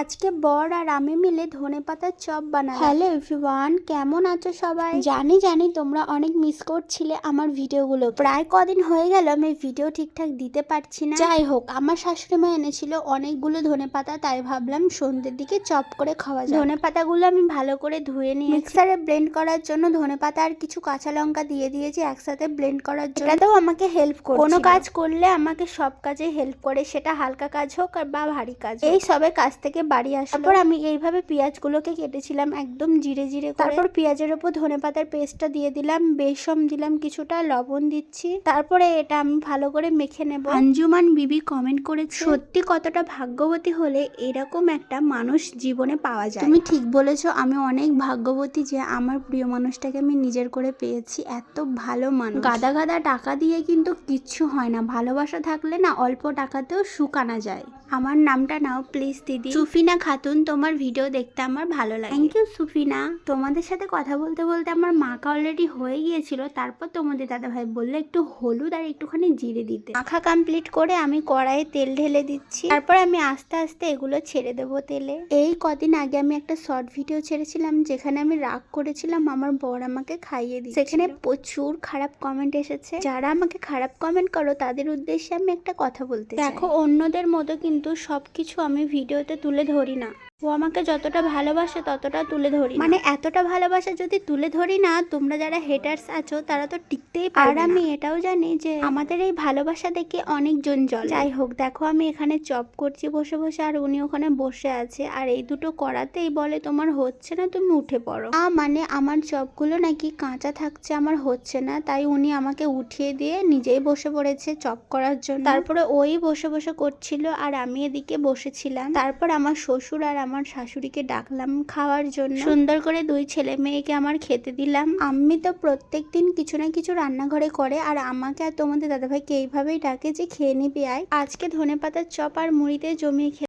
আজকে বর আর আমি মিলে ধনে পাতার চপ বানাই হ্যালো এভরিওয়ান কেমন আছো সবাই? জানি জানি তোমরা অনেক মিস করছিলে আমার ভিডিওগুলো প্রায় কদিন হয়ে গেল আমি ভিডিও ঠিকঠাক দিতে পারছি না। যাই হোক আমার শাশুড়ি মা এনেছিল অনেকগুলো ধনে পাতা তাই ভাবলাম সন্ধ্যের দিকে চপ করে খাওয়া যায় ধনে পাতাগুলো আমি ভালো করে ধুয়ে নিয়ে মিক্সারে ব্লেন্ড করার জন্য ধনে পাতা আর কিছু কাঁচা লঙ্কা দিয়ে দিয়েছি একসাথে ব্লেন্ড করার জন্য। এটাতেও আমাকে হেল্প করে কোনো কাজ করলে আমাকে সব কাজে হেল্প করে সেটা হালকা কাজ হোক আর বা ভারী কাজ এই সবে কাজ থেকে বাড়ি আসলো। তারপর আমি এইভাবে পেঁয়াজগুলোকে কেটেছিলাম একদম জিরে জিরে করে। তারপর পেঁয়াজের ওপর ধনে পাতার পেস্টটা দিয়ে দিলাম বেসম দিলাম কিছুটা লবণ দিচ্ছি। তারপরে এটা আমি ভালো করে মেখে নেব। আঞ্জুমান বিবি কমেন্ট করেছে সত্যি কতটা ভাগ্যবতী হলে এরকম একটা মানুষ জীবনে পাওয়া যায়। তুমি ঠিক বলেছ আমি অনেক ভাগ্যবতী যে আমার প্রিয় মানুষটাকে আমি নিজের করে পেয়েছি এত ভালো মানুষ। গাদা গাদা টাকা দিয়ে কিন্তু কিচ্ছু হয় না। ভালোবাসা থাকলে না অল্প টাকাতেও সুখ আনা যায়। আমার নামটা নাও প্লিজ দিদি। সুফিনা খাতুন তোমার ভিডিও দেখতে আমার ভালো লাগে। Thank you Sufina. তোমাদের সাথে কথা বলতে বলতে আমার মাখা অলরেডি হয়ে গিয়েছিল তারপর তোমাদের দাদা ভাই বলল একটু হলুদ আর একটুখানি জিরে দিতে। মাখা কমপ্লিট করে আমি কড়াইয়ে তেল ঢেলে দিচ্ছি। তারপর আমি আস্তে আস্তে এগুলো ছেড়ে দেবো তেলে। এই কদিন আগে আমি একটা শর্ট ভিডিও ছেড়েছিলাম যেখানে আমি রাগ করেছিলাম আমার বর আমাকে খাইয়ে দিই সেখানে প্রচুর খারাপ কমেন্ট এসেছে। যারা আমাকে খারাপ কমেন্ট করো তাদের উদ্দেশ্যে আমি একটা কথা বলতে দেখো অন্যদের মতো কিন্তু সবকিছু আমি ভিডিওতে তুলে ধরি না। ও আমাকে যতটা ভালোবাসে ততটা তুলে ধরি। মানে এতটা ভালোবাসা যদি তুলে ধরি না তোমরা যারা হেটার্স আছো তারা তো টিকতেই পারবে আর আমি এটাও জানি যে আমাদের এই ভালোবাসা দেখে অনেকজন জল যাই হোক দেখো আমি এখানে চপ করছি বসে বসে আর উনি ওখানে বসে আছে। আর এই দুটো করাতেই বলে তোমার হচ্ছে না তুমি উঠে পড়ো। আ মানে আমার চপগুলো নাকি কাঁচা থাকছে আমার হচ্ছে না। তাই উনি আমাকে উঠিয়ে দিয়ে নিজেই বসে পড়েছে চপ করার জন্য। তারপরে ওই বসে বসে করছিল আর আমি এদিকে বসেছিলাম। তারপর আমার শ্বশুর আর আমার শাশুড়িকে ডাকলাম খাওয়ার জন্য। সুন্দর করে দুই ছেলে মেয়েকে আমার খেতে দিলাম। আম্মি তো প্রত্যেক দিন কিছু না কিছু রান্নাঘরে করে আর আমাকে আর তোমাদের দাদাভাইকে এইভাবেই ডাকে যে খেয়ে নিবি আয়। আজকে ধনে পাতার চপ আর মুড়িতে জমিয়ে